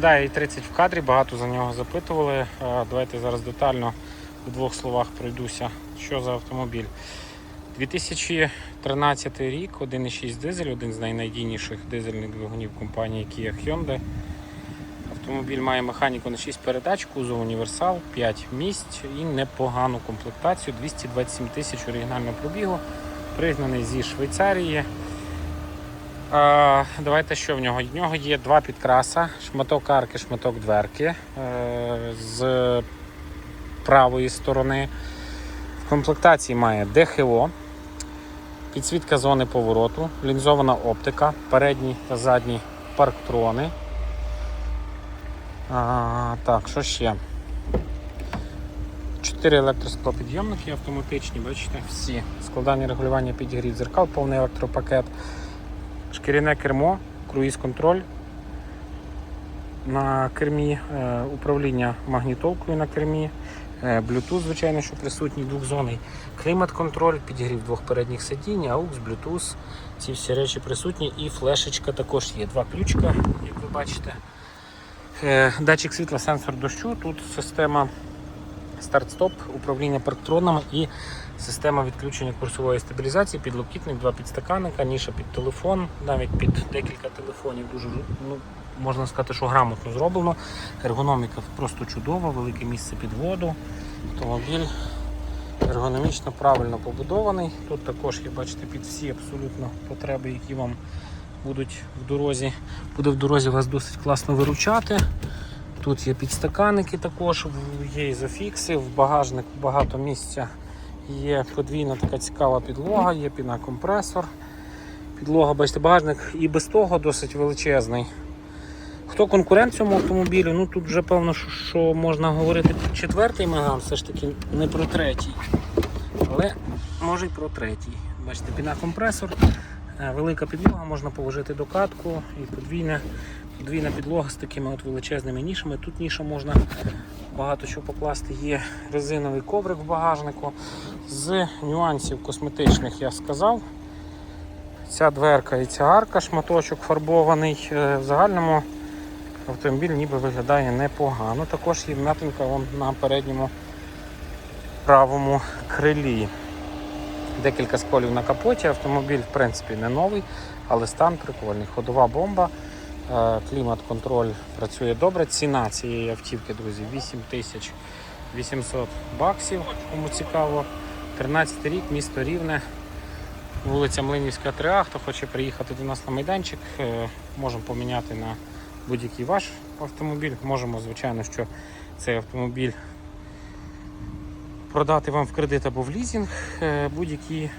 Да, і 30 в кадрі, багато за нього запитували. Е, Давайте зараз детально у двох словах пройдуся. Що за автомобіль? 2013 рік, 1,6 дизель, один з найнадійніших дизельних двигунів компанії Kia Hyundai. Автомобіль має механіку на 6 передач, кузов універсал, 5 місць і непогану комплектацію. 227 тисяч оригінального пробігу, пригнаний зі Швейцарії. Давайте що в нього? В нього є два підкраса, шматок арки, шматок дверки е, з правої сторони. В комплектації має ДХО, підсвітка зони повороту, лінзована оптика, передні та задні парктрони. Так, що ще? Чотири електросклопідйомники автоматичні, бачите, всі. Складання регулювання підігрів дзеркал, повний електропакет, шкіряне кермо, круїз-контроль на кермі, е, управління магнітолкою на кермі, е, Bluetooth, звичайно, що присутній двохзонний, клімат-контроль, підігрів двох передніх сидінь, AUX, Bluetooth, ці всі речі присутні і флешечка також є. Два ключка, як ви бачите. Е, Датчик світла, сенсор дощу. Тут система старт-стоп, управління парктронами і система відключення курсової стабілізації, підлокітник, два підстаканника, ніша під телефон, навіть під декілька телефонів. Дуже ну, можна сказати, що грамотно зроблено. Ергономіка просто чудова, велике місце під воду. Автомобіль ергономічно правильно побудований. Тут також є, бачите, під всі абсолютно потреби, які вам будуть в дорозі. Буде в дорозі вас досить класно виручати. Тут є підстаканники також, є ізофікси, в багажнику багато місця. Є подвійна така цікава підлога, є пінакомпресор. Підлога, бачите, багажник і без того досить величезний. Хто конкурент цьому автомобілю? Ну тут вже певно, що- можна говорити про четвертий Меган, все ж таки не про третій. Але може й про третій. Бачите, пінакомпресор, е, велика підлога, можна положити докатку і подвійна, подвійна підлога з такими от величезними нішами. Тут ніша можна багато чого покласти. Є резиновий коврик в багажнику. З нюансів косметичних я сказав. Ця дверка і ця арка, шматочок фарбований. Е, В загальному автомобіль ніби виглядає непогано. Також є вмятинка на передньому правому крилі. Декілька сколів на капоті. Автомобіль, в принципі, не новий, але стан прикольний. Ходова бомба, е, клімат-контроль працює добре. Ціна цієї автівки, друзі, 8800 баксів. Кому цікаво. 13 рік, місто Рівне, вулиця Млинівська 3А. Хто хоче приїхати до нас на майданчик, е, можемо поміняти на будь-який ваш автомобіль. Можемо, звичайно, що цей автомобіль продати вам в кредит або в лізинг. Е, Будь-які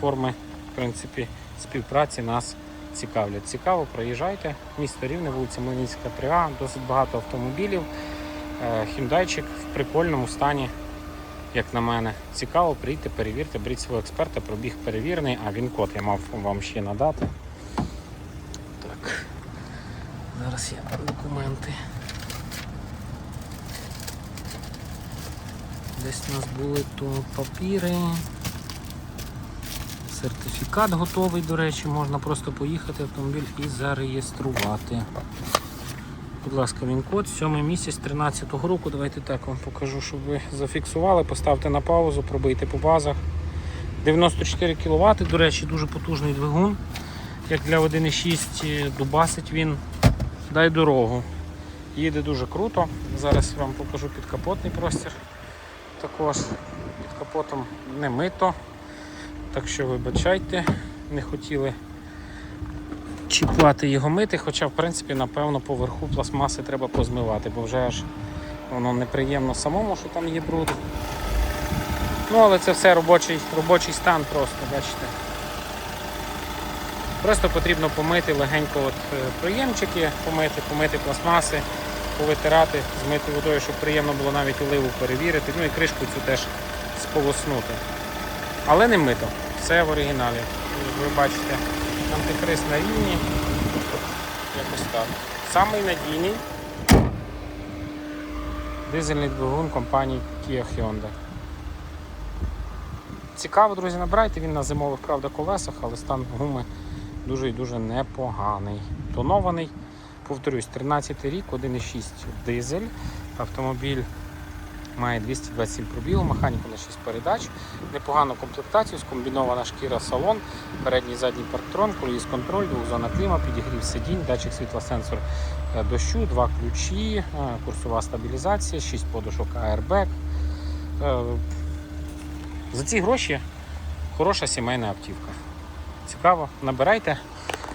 форми в принципі, співпраці нас цікавлять. Цікаво, проїжджайте. Місто Рівне, вулиця Млинівська 3А, досить багато автомобілів. Е, Хімдайчик в прикольному стані, як на мене. Цікаво, прийти, перевірте, беріть свого експерта, пробіг перевірений, а він код я мав вам ще надати. Так. Зараз є документи. Десь у нас були то папіри. Сертифікат готовий, до речі, можна просто поїхати автомобіль і зареєструвати. Будь ласка, він код, 7 місяць 13-го року. Давайте так вам покажу, щоб ви зафіксували, поставте на паузу, пробийте по базах. 94 кВт, до речі, дуже потужний двигун. Як для 1.6 дубасить він. Дай дорогу. Їде дуже круто. Зараз вам покажу підкапотний простір. Також під капотом не мито. Так що вибачайте, не хотіли чіпати його мити, хоча в принципі напевно поверху пластмаси треба позмивати, бо вже аж воно неприємно самому, що там є бруд. Ну але це все робочий, робочий стан просто, бачите. Просто потрібно помити легенько от е, проємчики, помити, помити пластмаси, повитирати, змити водою, щоб приємно було навіть оливу перевірити, ну і кришку цю теж сполоснути. Але не мито. Все в оригіналі. Ви бачите, антихрист на рівні. Якось так. Самий надійний дизельний двигун компанії Kia Hyundai. Цікаво, друзі, набирайте, він на зимових, правда, колесах, але стан гуми дуже і дуже непоганий. Тонований. Повторюсь, 13 рік, 1,6 дизель. Автомобіль має 227 пробігу, механіку на 6 передач, непогану комплектацію, скомбінована шкіра салон, передній і задній парктрон, круїз контроль, двохзона кліма, підігрів сидінь, датчик світла, сенсор е, дощу, два ключі, е, курсова стабілізація, 6 подушок airbag. Е, За ці гроші хороша сімейна автівка. Цікаво, набирайте.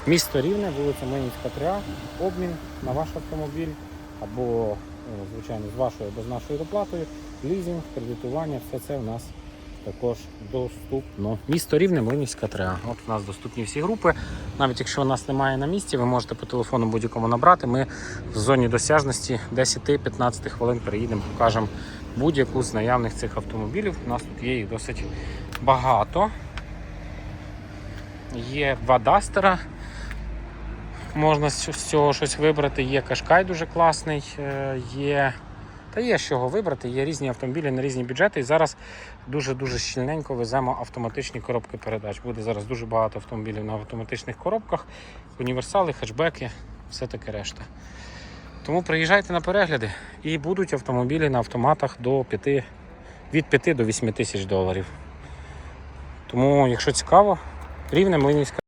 Місто Рівне, вулиця Минівська 3А, обмін на ваш автомобіль або, звичайно, з вашою або з нашою доплатою, лізинг, кредитування, все це у нас також доступно. Місто Рівне, Млинівська 3А. От у нас доступні всі групи. Навіть якщо у нас немає на місці, ви можете по телефону будь-якому набрати. Ми в зоні досяжності 10-15 хвилин приїдемо, покажемо будь-яку з наявних цих автомобілів. У нас тут є їх досить багато. Є два дастера. Можна з цього щось вибрати. Є Кашкай дуже класний, е, є. Та є з чого вибрати, є різні автомобілі на різні бюджети. І зараз дуже-дуже щільненько веземо автоматичні коробки передач. Буде зараз дуже багато автомобілів на автоматичних коробках, універсали, хетчбеки, все таке решта. Тому приїжджайте на перегляди і будуть автомобілі на автоматах до 5, від 5 до 8 тисяч доларів. Тому, якщо цікаво, рівне Млинівська.